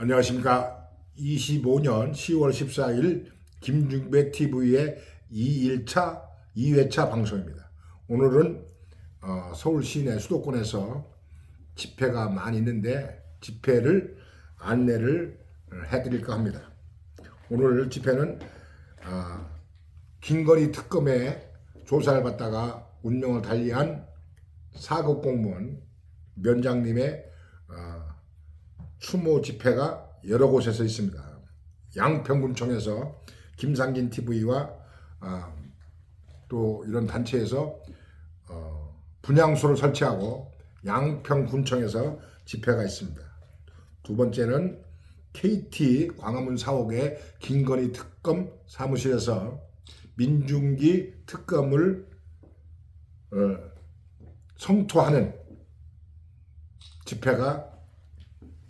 안녕하십니까. 25년 10월 14일 김중배 TV의 2일차 2회차 방송입니다. 오늘은 어, 서울 시내 수도권에서 집회가 많이 있는데 집회를 안내를 해드릴까 합니다. 오늘 집회는 어, 김건희 특검에 조사를 받다가 운명을 달리한 사급 공무원 면장님의 어, 추모 집회가 여러 곳에서 있습니다. 양평군청에서 김상진 TV와 아, 또 이런 단체에서 어, 분향소를 설치하고 양평군청에서 집회가 있습니다. 두 번째는 KT 광화문 사옥의 김건희 특검 사무실에서 민중기 특검을 어, 성토하는 집회가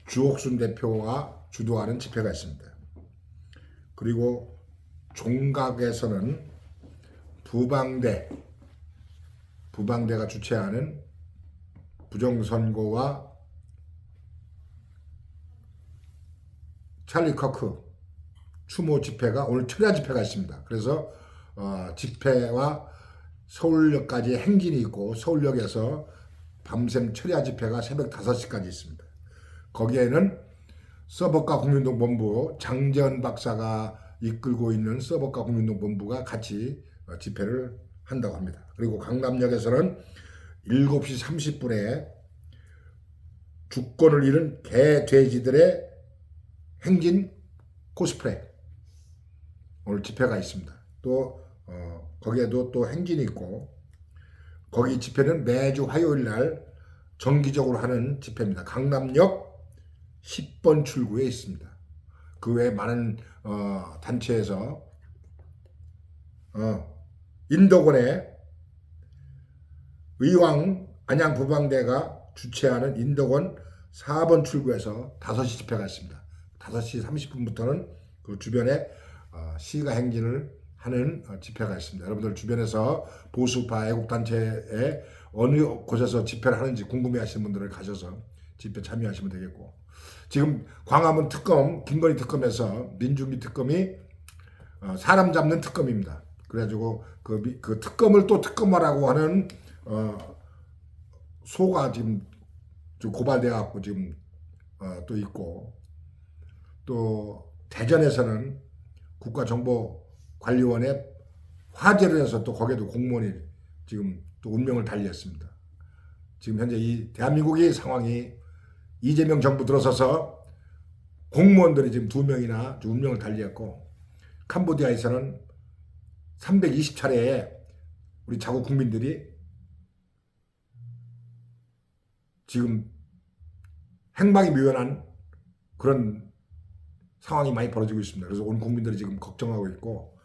주옥순 대표가 주도하는 집회가 있습니다. 그리고 종각에서는 부방대 부방대가 주최하는 부정선거와 찰리 커크 추모 집회가 오늘 철야 집회가 있습니다. 그래서 어, 집회와 서울역까지 행진이 있고 서울역에서 밤샘 철야 집회가 새벽 5시까지 있습니다. 거기에는 서버가 국민동본부 장재현 박사가 이끌고 있는 서버가 국민동본부가 같이 어, 집회를 한다고 합니다. 그리고 강남역에서는 7시 30분에 주권을 잃은 개, 돼지들의 행진 코스프레 오늘 집회가 있습니다. 또 어, 거기에도 또 행진이 있고 거기 집회는 매주 화요일 날 정기적으로 하는 집회입니다. 강남역 10번 출구에 있습니다. 그 외에 많은 어, 단체에서 어, 인덕원의 의왕 안양 부방대가 주최하는 인덕원 4번 출구에서 5시 집회가 있습니다. 5시 30분부터는 그 주변에 어, 시가 행진을 하는 어, 집회가 있습니다. 여러분들 주변에서 보수파 애국단체에 어느 곳에서 집회를 하는지 궁금해 하시는 분들은 가셔서 집회 참여하시면 되겠고 지금 광화문 특검 김건희 특검에서 민중기 특검이 어, 사람 잡는 특검입니다. 그래가지고 그, 미- 그 특검을 또 특검하라고 하는 어, 소가 지금 좀 고발돼 갖고 지금 어, 또 있고 또 대전에서는 국가정보관리원에 화재를 해서 또 거기에도 공무원이 지금 또 운명을 달리했습니다. 지금 현재 이 대한민국의 상황이 이재명 정부 들어서서 공무원들이 지금 두 명이나 운명을 달리했고 캄보디아에서는 320차례에 우리 자국 국민들이 지금 행방이 묘연한 그런 상황이 많이 벌어지고 있습니다. 그래서 온 국민들이 지금 걱정하고 있고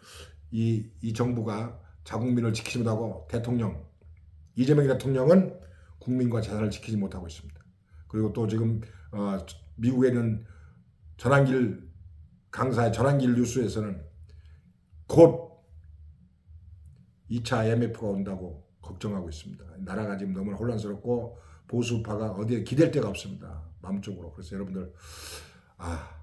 이, 이 정부가 자국민을 지키지 못하고 대통령 이재명 대통령은 국민과 재산을 지키지 못하고 있습니다. 그리고 또 지금 어, 미국에는 전환길 강사의 전환길 뉴스에서는 곧 2차 IMF가 온다고 걱정하고 있습니다. 나라가 지금 너무 혼란스럽고 보수파가 어디에 기댈 데가 없습니다. 마음적으로. 그래서 여러분들 아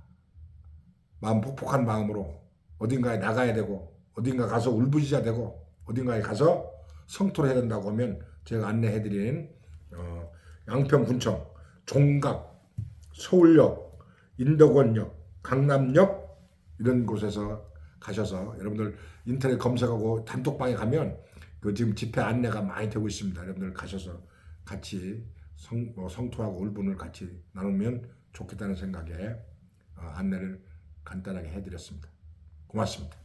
마음 폭폭한 마음으로 어딘가에 나가야 되고 어딘가 가서 울부짖어야 되고 어딘가에 가서 성토를 해야 된다고 하면 제가 안내해드린 어, 양평군청, 종각, 서울역, 인덕원역, 강남역 이런 곳에서 가셔서 여러분들 인터넷 검색하고 단톡방에 가면 그 지금 집회 안내가 많이 되고 있습니다. 여러분들 가셔서 같이 성, 어, 성토하고 울분을 같이 나누면 좋겠다는 생각에 어, 안내를 간단하게 해드렸습니다. 고맙습니다.